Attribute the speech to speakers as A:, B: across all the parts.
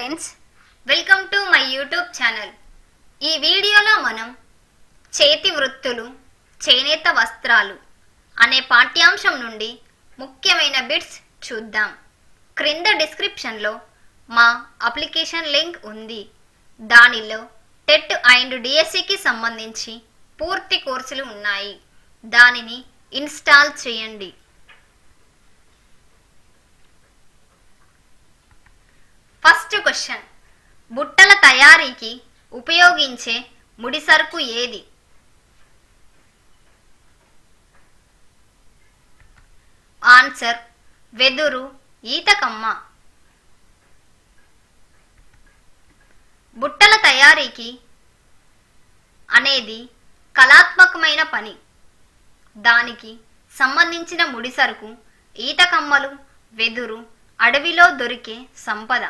A: Friends welcome to my YouTube channel ఈ వీడియోలో మనం చేతి వృత్తులు చేనేత వస్త్రాలు అనే పాఠ్యాంశం నుండి ముఖ్యమైన బిట్స్ చూద్దాం. క్రింద డిస్క్రిప్షన్లో మా అప్లికేషన్ లింక్ ఉంది. దానిలో టెట్ అండ్ డిఎస్సికి సంబంధించి పూర్తి కోర్సులు ఉన్నాయి. దానిని ఇన్స్టాల్ చేయండి. First question. బుట్టల తయారీకి ఉపయోగించే ముడిసరుకు ఏది? ఆన్సర్ వెదురు ఈతకమ్మ. బుట్టల తయారీకి అనేది కళాత్మకమైన పని. దానికి సంబంధించిన ముడిసరుకు ఈతకమ్మలు వెదురు అడవిలో దొరికే సంపద.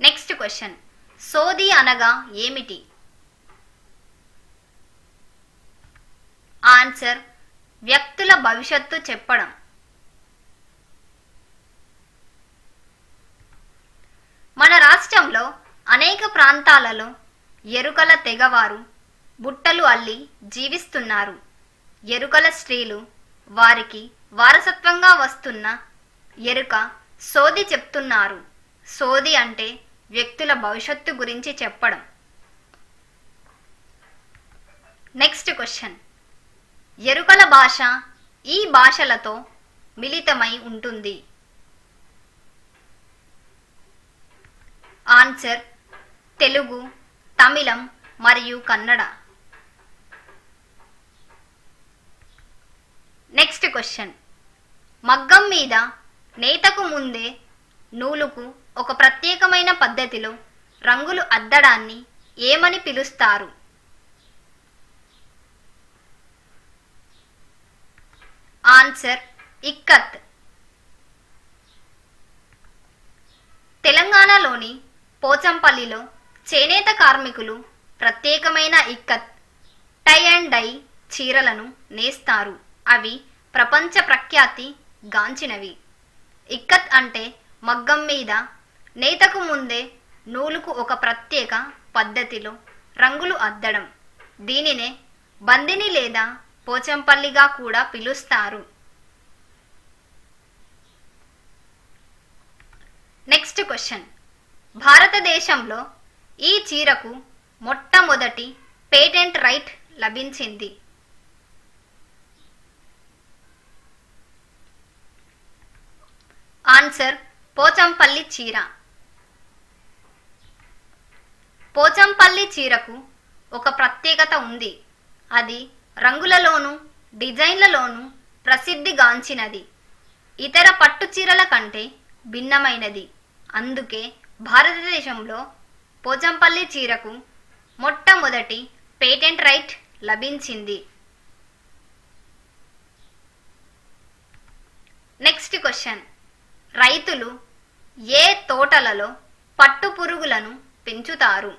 A: నెక్స్ట్ క్వశ్చన్ సోది అనగా ఏమిటి? ఆన్సర్ వ్యక్తుల భవిష్యత్తు చెప్పడం. మన రాష్ట్రంలో అనేక ప్రాంతాలలో ఎరుకల తెగవారు బుట్టలు అల్లి జీవిస్తున్నారు. ఎరుకల స్త్రీలు వారికి వారసత్వంగా వస్తున్న ఎరుక సోది చెప్తున్నారు. సోది అంటే వ్యక్తుల భవిష్యత్తు గురించి చెప్పడం. నెక్స్ట్ క్వశ్చన్ ఎరుకల భాష ఈ భాషలతో మిళితమై ఉంటుంది. ఆన్సర్ తెలుగు తమిళం మరియు కన్నడ. నెక్స్ట్ క్వశ్చన్ మగ్గం మీద నేతకు ముందే నూలుకు ఒక ప్రత్యేకమైన పద్ధతిలో రంగులు అద్దడాన్ని ఏమని పిలుస్తారు? Answer ikat. తెలంగాణలోని పోచంపల్లిలో చేనేత కార్మికులు ప్రత్యేకమైన ఇక్కత్ టై అండ్ డై చీరలను నేస్తారు. అవి ప్రపంచ ప్రఖ్యాతి గాంచినవి. ఇక్కత్ అంటే మగ్గం మీద నేతకు ముందే నూలుకు ఒక ప్రత్యేక పద్ధతిలో రంగులు అద్దడం. దీనినే బందిని లేదా పోచంపల్లిగా కూడా పిలుస్తారు. Next question. భారతదేశంలో ఈ చీరకు మొట్టమొదటి పేటెంట్ రైట్ లభించింది. ఆన్సర్ పోచంపల్లి చీర. పోచంపల్లి చీరకు ఒక ప్రత్యేకత ఉంది. అది రంగులలోనూ డిజైన్లలోనూ ప్రసిద్ధిగాంచినది ఇతర పట్టు చీరల కంటే భిన్నమైనది. అందుకే భారతదేశంలో పోచంపల్లి చీరకు మొట్టమొదటి పేటెంట్ రైట్ లభించింది. Next question. రైతులు ఏ తోటలలో పట్టు పురుగులను పెంచుతారు.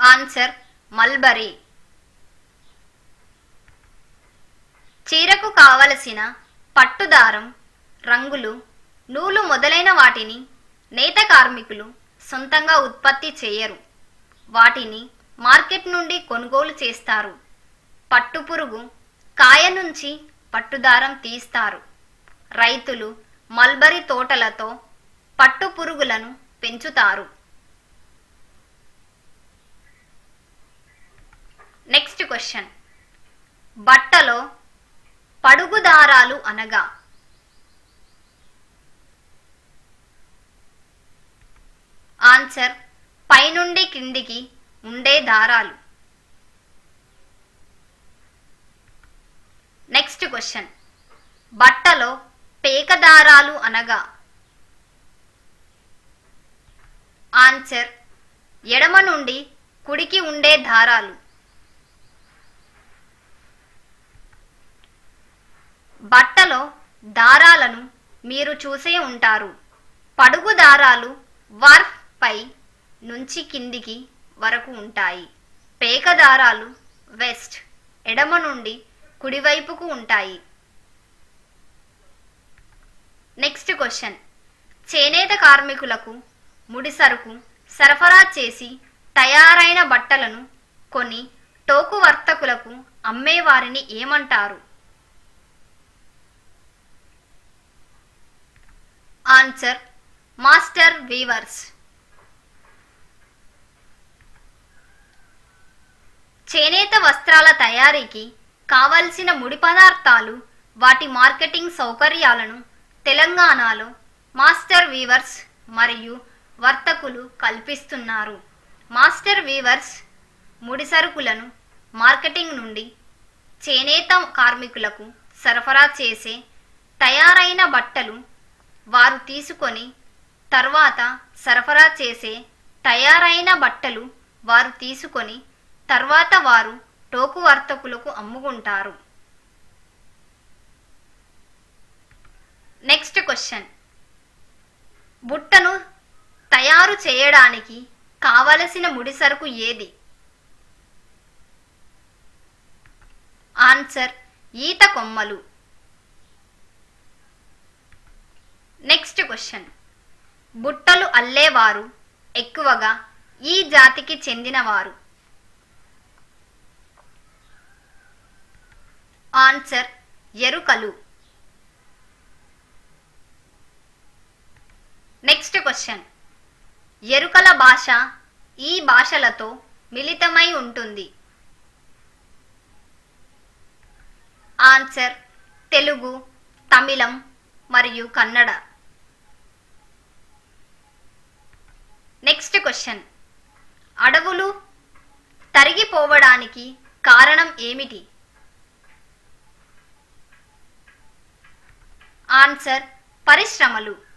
A: Answer mulberry. చీరకు కావలసిన పట్టుదారం రంగులు నూలు మొదలైన వాటిని నేత కార్మికులు సొంతంగా ఉత్పత్తి చేయరు. వాటిని మార్కెట్ నుండి కొనుగోలు చేస్తారు. పట్టుపురుగు కాయ నుంచి పట్టుదారం తీస్తారు. రైతులు మల్బరీ తోటలతో పట్టు పురుగులను పెంచుతారు. Next question. బట్టలో పడుగు దారాలు అనగా? ఆన్సర్ పైనుండి కిందికి ఉండే దారాలు. Next question. బట్టలో పేక దారాలు అనగా? ఆన్సర్ ఎడమ నుండి కుడికి ఉండే దారాలు. బట్టలో దారాలను మీరు చూసే ఉంటారు. పడుగు దారాలు వర్ఫ్ పై నుంచి కిందికి వరకు ఉంటాయి. పేక దారాలు వెస్ట్ ఎడమ నుండి కుడివైపుకు ఉంటాయి. నెక్స్ట్ క్వశ్చన్ చేనేత కార్మికులకు ముడిసరుకు సరఫరా చేసి తయారైన బట్టలను కొని టోకు వర్తకులకు అమ్మేవారిని ఏమంటారు? ఆన్సర్ మాస్టర్ వీవర్స్ చేనేత వస్త్రాల తయారీకి కావలసిన ముడి పదార్థాలు వాటి మార్కెటింగ్ సౌకర్యాలను తెలంగాణలో మాస్టర్ వీవర్స్ మరియు వర్తకులు కల్పిస్తున్నారు. మాస్టర్ వీవర్స్ ముడిసరుకులను మార్కెటింగ్ నుండి చేనేత కార్మికులకు సరఫరా చేసే తయారైన బట్టలు వారు తీసుకొని తర్వాత సరఫరా చేసే తయారైన బట్టలు వారు తీసుకొని తర్వాత వారు టోకు వర్తకులకు అమ్ముకుంటారు. నెక్స్ట్ క్వశ్చన్ బుట్టను తయారు చేయడానికి కావలసిన ముడిసరుకు ఏది? ఆన్సర్ ఈత కొమ్మలు. నెక్స్ట్ క్వశ్చన్ బుట్టలు అల్లేవారు ఎక్కువగా ఈ జాతికి చెందినవారు? ఆన్సర్ ఎరుకలు. నెక్స్ట్ క్వశ్చన్ ఎరుకల భాష ఈ భాషలతో మిళితమై ఉంటుంది. ఆన్సర్ తెలుగు తమిళం మరియు కన్నడ. నెక్స్ట్ క్వశ్చన్ అడవులు తరిగిపోవడానికి కారణం ఏమిటి? ఆన్సర్ పరిశ్రమలు.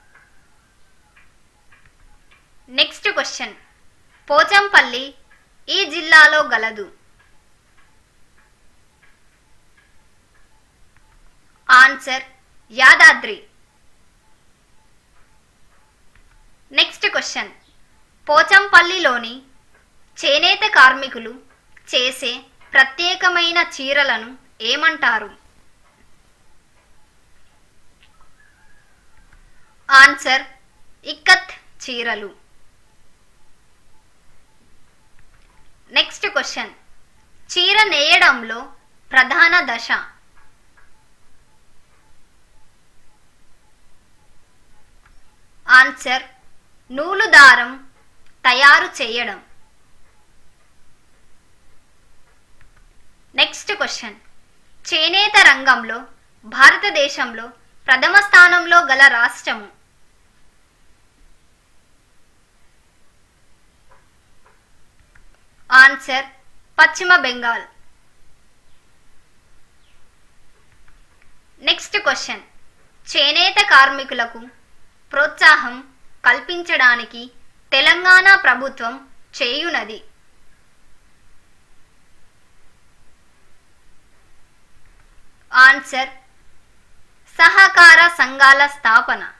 A: నెక్స్ట్ క్వశ్చన్ పోచంపల్లి ఈ జిల్లాలో గలదు. ఆన్సర్ యాదాద్రి. నెక్స్ట్ క్వశ్చన్ పోచంపల్లిలోని చేనేత కార్మికులు చేసే ప్రత్యేకమైన చీరలను ఏమంటారు? ఆన్సర్ ఇక్కత్ చీరలు. నెక్స్ట్ క్వశ్చన్ చీర నేయడంలో ప్రధాన దశ? ఆన్సర్ నూలు దారం తయారు చేయడం. నెక్స్ట్ క్వశ్చన్ చేనేత రంగంలో భారతదేశంలో ప్రథమ స్థానంలో గల రాష్ట్రము? ఆన్సర్ పశ్చిమ బెంగాల్. Next question. చేనేత కార్మికులకు ప్రోత్సాహం కల్పించడానికి తెలంగాణ ప్రభుత్వం చేయునది. ఆన్సర్ సహకార సంఘాల స్థాపన.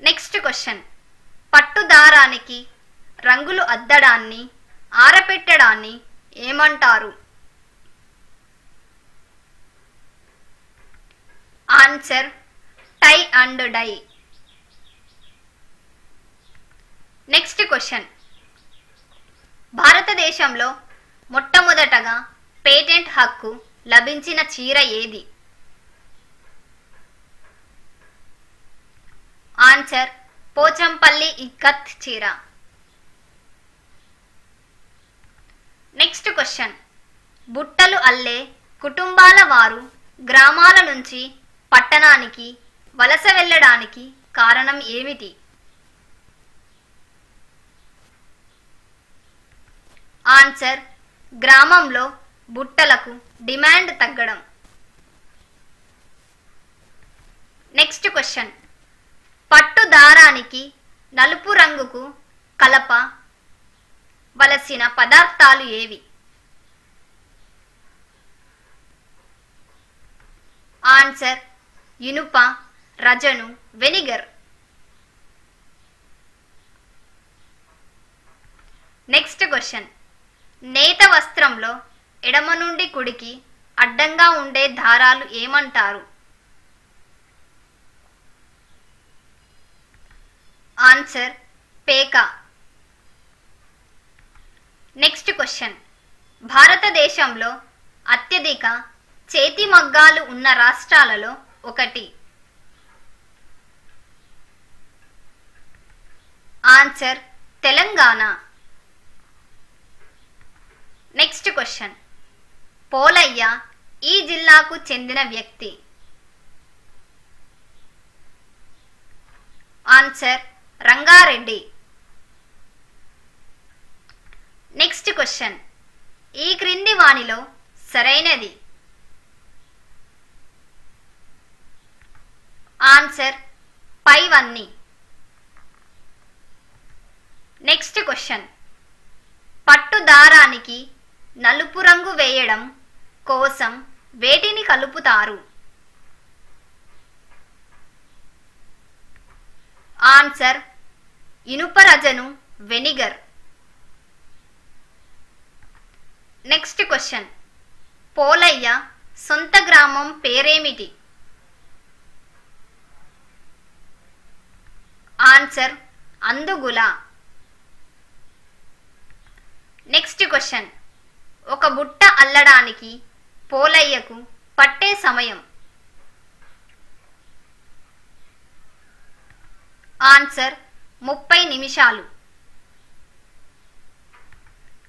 A: Next question. పట్టు దారానికి రంగులు అద్దడాన్ని ఆరపెట్టడాన్ని ఏమంటారు? Answer tie and dye. Next question. భారతదేశంలో మొట్టమొదటగా పేటెంట్ హక్కు లభించిన చీర ఏది? ఆన్సర్ పోచంపల్లి ఇక్కత్ చీర. నెక్స్ట్ క్వశ్చన్ బుట్టలు అల్లే కుటుంబాల వారు గ్రామాల నుంచి పట్టణానికి వలస వెళ్ళడానికి కారణం ఏమిటి? ఆన్సర్ గ్రామంలో బుట్టలకు డిమాండ్ తగ్గడం. నెక్స్ట్ క్వశ్చన్ పట్టు దారానికి నలుపు రంగుకు కలప వలసిన పదార్థాలు ఏవి? ఆన్సర్ ఇనుప రజను వెనిగర్. Next question. నేత వస్త్రంలో ఎడమ నుండి కుడికి అడ్డంగా ఉండే దారాలు ఏమంటారు? ఆన్సర్ పేక. Next question. భారతదేశంలో అత్యధిక చేతి మగ్గాలు ఉన్న రాష్ట్రాలలో ఒకటి. Answer Telangana. Next question. Polaiah ఈ జిల్లాకు చెందిన వ్యక్తి. ఆన్సర్ రంగారెడ్డి. నెక్స్ట్ క్వశ్చన్ ఈ క్రింది వాణిలో సరైనది. ఆన్సర్ పైవన్నీ. నెక్స్ట్ క్వశ్చన్ పట్టు దారానికి నలుపు రంగు వేయడం కోసం వేటిని కలుపుతారు? ఆన్సర్ ఇనుప రజను వెనిగర్. Next question. పోలయ్య సొంత గ్రామం పేరేమిటి? ఆన్సర్ అందుగుల. Next question. ఒక బుట్ట అల్లడానికి పోలయ్యకు పట్టే సమయం. ఆన్సర్ ముప్పై నిమిషాలు.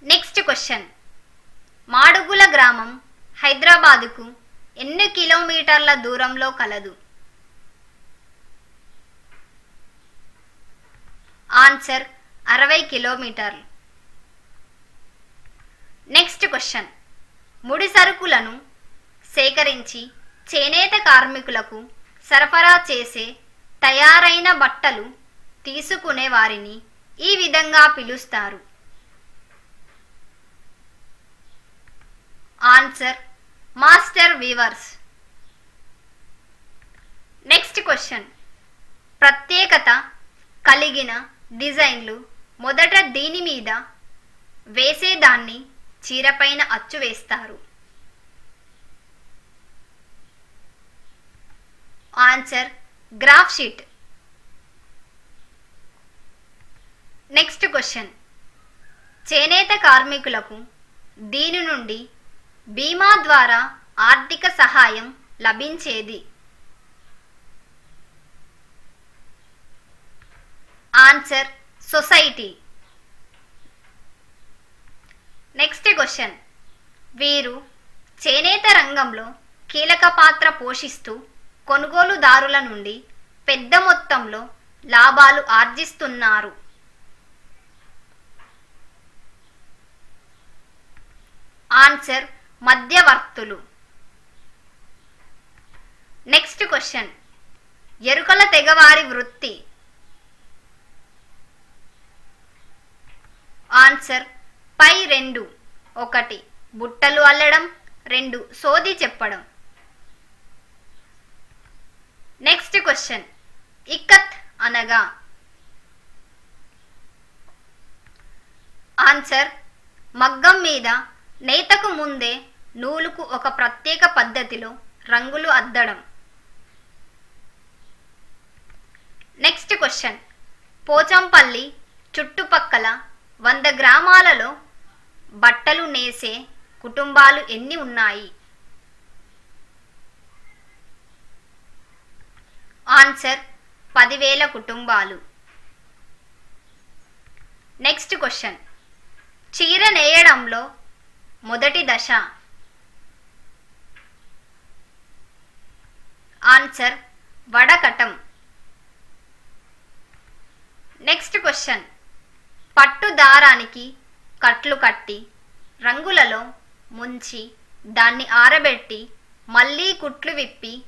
A: Next question. మాడుగుల గ్రామం హైదరాబాదుకు ఎన్ని కిలోమీటర్ల దూరంలో కలదు? ఆన్సర్ అరవై కిలోమీటర్లు. Next question. ముడి సరుకులను సేకరించి చేనేత కార్మికులకు సరఫరా చేసే తయారైన బట్టలు తీసుకునే వారిని ఈ విధంగా పిలుస్తారు. Answer master weavers next question ప్రత్యేకత కలిగిన డిజైన్లు మొదట దీని మీద వేసేదాన్ని చీరపైన అచ్చు వేస్తారు. Answer graph sheet next question చేనేత కార్మికులకు దీని నుండి బీమా ద్వారా ఆర్థిక సహాయం లభించేది? ఆన్సర్ సొసైటీ నెక్స్ట్ క్వశ్చన్ వీరు చేనేత రంగంలో కీలక పాత్ర పోషిస్తూ కొనుగోలుదారుల నుండి పెద్ద మొత్తంలో లాభాలు ఆర్జిస్తున్నారు. ఆన్సర్ మధ్యవర్తులు. Next question. ఎరుకల తెగవారి వృత్తి. ఆన్సర్ పై రెండు. ఒకటి బుట్టలు అల్లడం. రెండు సోది చెప్పడం. నెక్స్ట్ క్వశ్చన్ ఇక్కత్ అనగా ఆన్సర్ మగ్గం మీద నేతకు ముందే నూలుకు ఒక ప్రత్యేక పద్ధతిలో రంగులు అద్దడం. నెక్స్ట్ క్వశ్చన్ పోచంపల్లి చుట్టుపక్కల వంద గ్రామాలలో బట్టలు నేసే కుటుంబాలు ఎన్ని ఉన్నాయి? ఆన్సర్ పదివేల కుటుంబాలు. Next question. చీర నేయడంలో మొదటి దశ. ఆన్సర్ వడకటం. Next question. పట్టు దారానికి కట్లు కట్టి రంగులలో ముంచి దాన్ని ఆరబెట్టి మళ్ళీ కుట్లు విప్పి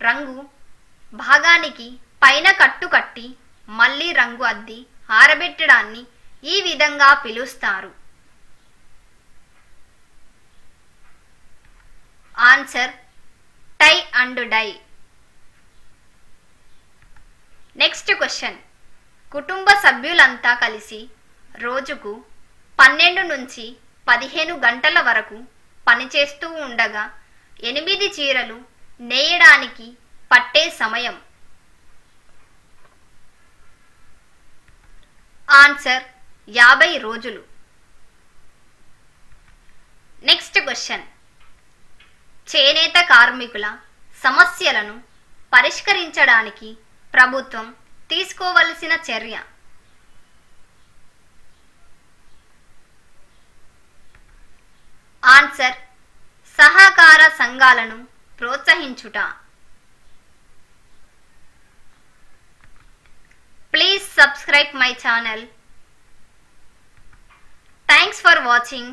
A: రంగు భాగానికి పైన కట్టు కట్టి మళ్ళీ రంగు అద్ది ఆరబెట్టడాన్ని ఈ విధంగా పిలుస్తారు. Answer tie and dye. Next question. కుటుంబ సభ్యులంతా కలిసి రోజుకు పన్నెండు నుంచి పదిహేను గంటల వరకు పనిచేస్తూ ఉండగా ఎనిమిది చీరలు నేయడానికి పట్టే సమయం. ఆన్సర్ యాభై రోజులు. Next question. చేనేత కార్మికుల సమస్యలను పరిష్కరించడానికి ప్రభుత్వం తీసుకోవలసిన చర్య. ఆన్సర్ సహకార సంఘాలను ప్రోత్సహించుట. Please subscribe my channel thanks for watching